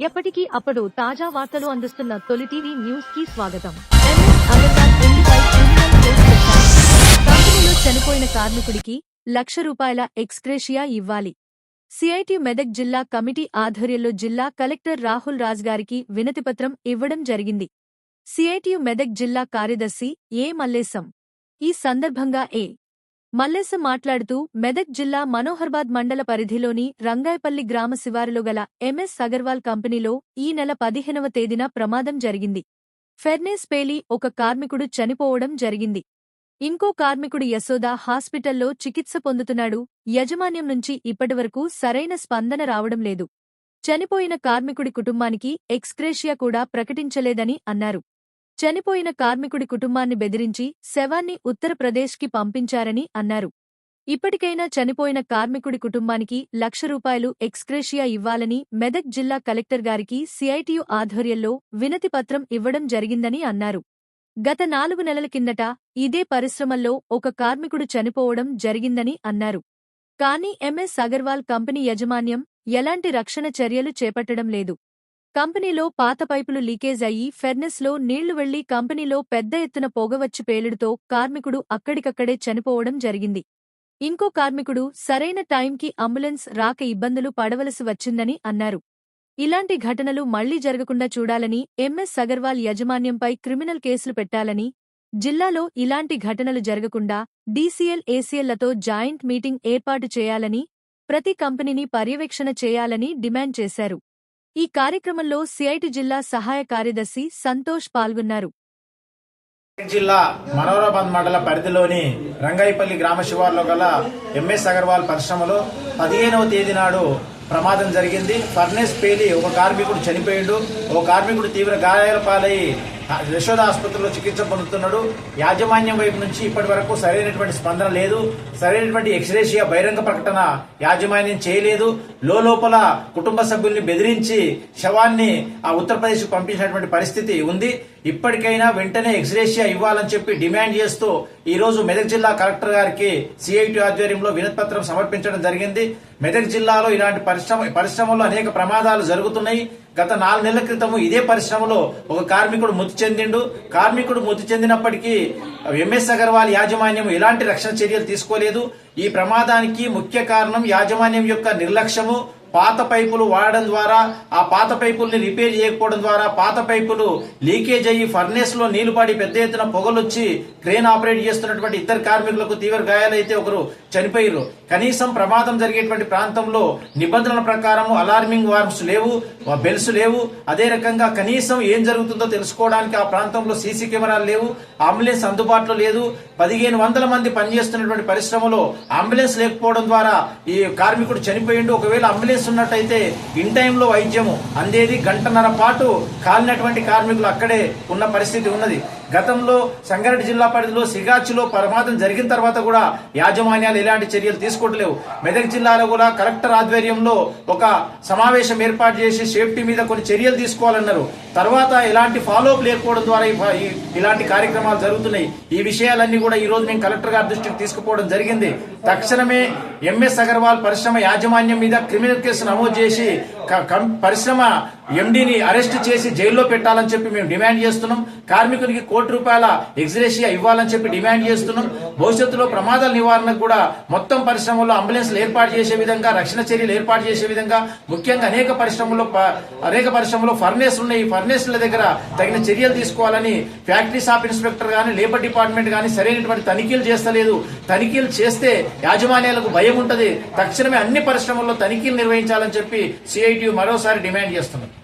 ఎప్పటికీ అప్పుడు తాజా వార్తలు అందిస్తున్న తొలి టీవీ న్యూస్కి స్వాగతం. కంపెనీలో చనిపోయిన కార్మికుడికి లక్ష రూపాయల ఎక్స్క్రేషియా ఇవ్వాలి. సిఐటి మెదక్ జిల్లా కమిటీ ఆధ్వర్యంలో జిల్లా కలెక్టర్ రాహుల్ రాజ్ గారికి వినతిపత్రం ఇవ్వడం జరిగింది. సిఐటియు మెదక్ జిల్లా కార్యదర్శి ఏ మల్లేశం. ఈ సందర్భంగా ఏ మల్లేశం మాట్లాడుతూ మెదక్ జిల్లా మనోహర్బాద్ మండల పరిధిలోని రంగాయపల్లి గ్రామ శివారులో గల ఎంఎస్ అగర్వాల్ కంపెనీలో ఈ నెల పదిహేనవ తేదీన ప్రమాదం జరిగింది. ఫెర్నేస్ పేలి ఒక కార్మికుడు చనిపోవడం జరిగింది. ఇంకో కార్మికుడు యశోద హాస్పిటల్లో చికిత్స పొందుతున్నాడు. యజమాన్యం నుంచి ఇప్పటివరకు సరైన స్పందన రావడం లేదు. చనిపోయిన కార్మికుడి కుటుంబానికి ఎక్స్క్రేషియా కూడా ప్రకటించలేదని అన్నారు. చనిపోయిన కార్మికుడి కుటుంబాన్ని బెదిరించి శవాన్ని ఉత్తరప్రదేశ్కి పంపించారని అన్నారు. ఇప్పటికైనా చనిపోయిన కార్మికుడి కుటుంబానికి లక్ష రూపాయలు ఎక్స్క్రేషియా ఇవ్వాలని మెదక్ జిల్లా కలెక్టర్ గారికి సిఐటియు ఆధ్వర్యంలో వినతిపత్రం ఇవ్వడం జరిగిందని అన్నారు. గత నాలుగు నెలల కిందట ఇదే పరిశ్రమల్లో ఒక కార్మికుడు చనిపోవడం జరిగిందని అన్నారు. కానీ ఎంఎస్ అగర్వాల్ కంపెనీ యజమాన్యం ఎలాంటి రక్షణ చర్యలు చేపట్టడం లేదు. కంపెనీలో పాత పైపులు లీకేజ్ అయ్యి ఫెర్నెస్లో నీళ్ళు వెళ్ళి కంపెనీలో పెద్ద ఎత్తున పొగవచ్చు పేలుడుతో కార్మికుడు అక్కడికక్కడే చనిపోవడం జరిగింది. ఇంకో కార్మికుడు సరైన టైంకి అంబులెన్స్ రాక ఇబ్బందులు పడవలసి వచ్చిందని అన్నారు. ఇలాంటి ఘటనలు మళ్ళీ జరగకుండా చూడాలని ఎంఎస్ అగర్వాల్ యజమాన్యంపై క్రిమినల్ కేసులు పెట్టాలని జిల్లాలో ఇలాంటి ఘటనలు జరగకుండా డీసీఎల్ ఏసీఎల్లతో జాయింట్ మీటింగ్ ఏర్పాటు చేయాలని ప్రతి కంపెనీని పర్యవేక్షణ చేయాలని డిమాండ్ చేశారు. ఈ కార్యక్రమంలో సిఐటి జిల్లా సహాయ కార్యదర్శి సంతోష్ పాల్గొన్నారు. జిల్లా మనోరాబాద్ మండల పరిధిలోని రంగాయిపల్లి గ్రామ శివార్లో గల ఎంఎస్ అగర్వాల్ పరిశ్రమలో పదిహేనవ తేదీ నాడు ప్రమాదం జరిగింది. ఫర్నేస్ పేలి ఒక కార్మికుడు చనిపోయాడు. ఒక కార్మికుడు తీవ్ర గాయాల పాలై యశోద ఆసుపత్రిలో చికిత్స పొందుతున్నాడు. యాజమాన్యం వైపు నుంచి ఇప్పటి వరకు సరైనటువంటి స్పందన లేదు. సరైనటువంటి ఎక్స్రేషియా బహిరంగ ప్రకటన యాజమాన్యం చేయలేదు. లోపల కుటుంబ సభ్యుల్ని బెదిరించి శవాన్ని ఆ ఉత్తరప్రదేశ్కు పంపించినటువంటి పరిస్థితి ఉంది. ఇప్పటికైనా వెంటనే ఎక్స్రేషియా ఇవ్వాలని చెప్పి డిమాండ్ చేస్తూ ఈ రోజు మెదక్ జిల్లా కలెక్టర్ గారికి సిఐటి ఆధ్వర్యంలో వినతిపత్రం సమర్పించడం జరిగింది. మెదక్ జిల్లాలో ఇలాంటి పరిశ్రమ పరిశ్రమలో అనేక ప్రమాదాలు జరుగుతున్నాయి. గత నాలుగు నెలల క్రితము ఇదే పరిశ్రమలో ఒక కార్మికుడు మృతి చెందిండు. కార్మికుడు మృతి చెందినప్పటికీ ఎంఎస్ అగర్వాల్ యాజమాన్యం ఎలాంటి రక్షణ చర్యలు తీసుకోలేదు. ఈ ప్రమాదానికి ముఖ్య కారణం యాజమాన్యం యొక్క నిర్లక్ష్యము. పాత పైపులు వాడడం ద్వారా ఆ పాత పైపుల్ని రిపేర్ చేయకపోవడం ద్వారా పాత పైపులు లీకేజ్ అయ్యి ఫర్నేస్లో నీళ్ళు పడి పెద్ద ఎత్తున పొగలొచ్చి క్రేన్ ఆపరేట్ చేస్తున్నటువంటి ఇద్దరు కార్మికులకు తీవ్ర గాయాలైతే ఒకరు చనిపోయారు కనీసం ప్రమాదం జరిగేటువంటి ప్రాంతంలో నిబంధనల ప్రకారం అలార్మింగ్ వార్మ్స్ లేవు బెల్స్ లేవు. అదే రకంగా కనీసం ఏం జరుగుతుందో తెలుసుకోవడానికి ఆ ప్రాంతంలో సీసీ కెమెరాలు లేవు అంబులెన్స్ అందుబాటులో లేదు. పదిహేను వందల మంది పనిచేస్తున్నటువంటి పరిశ్రమలో అంబులెన్స్ లేకపోవడం ద్వారా ఈ కార్మికుడు చనిపోయిండు. ఒకవేళ అంబులెన్స్ ఉన్నట్టయితే ఇన్ టైంలో వైద్యము. అందేది గంటన్నర పాటు కాలినటువంటి కార్మికులు అక్కడే ఉన్న పరిస్థితి ఉన్నది. గతంలో సంగారెడ్డి జిల్లా పరిధిలో సిగాచిలో ప్రమాదం జరిగిన తర్వాత కూడా యాజమాన్యాలు ఎలాంటి చర్యలు తీసుకోవట్లేవు. మెదక్ జిల్లాలో కూడా కలెక్టర్ ఆధ్వర్యంలో ఒక సమావేశం ఏర్పాటు చేసి సేఫ్టీ మీద కొన్ని చర్యలు తీసుకోవాలన్నారు. తర్వాత ఎలాంటి ఫాలోఅప్ లేకపోవడం ద్వారా ఇలాంటి కార్యక్రమాలు జరుగుతున్నాయి. ఈ విషయాలన్నీ కూడా ఈ రోజు మేము కలెక్టర్ గారి దృష్టికి తీసుకుపోవడం జరిగింది. తక్షణమే ఎంఎస్ అగర్వాల్ పరిశ్రమ యాజమాన్యం మీద క్రిమినల్ కేసు నమోదు చేసి క- పరిశ్రమ ఎండీని అరెస్ట్ చేసి జైల్లో పెట్టాలని చెప్పి మేము డిమాండ్ చేస్తున్నాం. కార్మికునికి కోటి రూపాయల ఎగ్జిరేషియా ఇవ్వాలని చెప్పి డిమాండ్ చేస్తున్నాం. భవిష్యత్తులో ప్రమాదాల నివారణకు కూడా మొత్తం పరిశ్రమల్లో అంబులెన్స్లు ఏర్పాటు చేసే విధంగా రక్షణ చర్యలు ఏర్పాటు చేసే విధంగా ముఖ్యంగా అనేక పరిశ్రమల్లో ప- అనేక పరిశ్రమల్లో ఫర్నేస్ ఉన్నాయి. ఈ ఫర్నేస్ల దగ్గర తగిన చర్యలు తీసుకోవాలని ఫ్యాక్టరీ షాప్ ఇన్స్పెక్టర్ కానీ లేబర్ డిపార్ట్మెంట్ కానీ సరైనటువంటి తనిఖీలు చేస్తలేదు. తనిఖీలు చేస్తే యాజమాన్యాలకు భయం ఉంటుంది. తక్షణమే అన్ని పరిశ్రమల్లో తనిఖీలు నిర్వహించాలని చెప్పి సిఐటియు మరోసారి డిమాండ్ చేస్తున్నారు.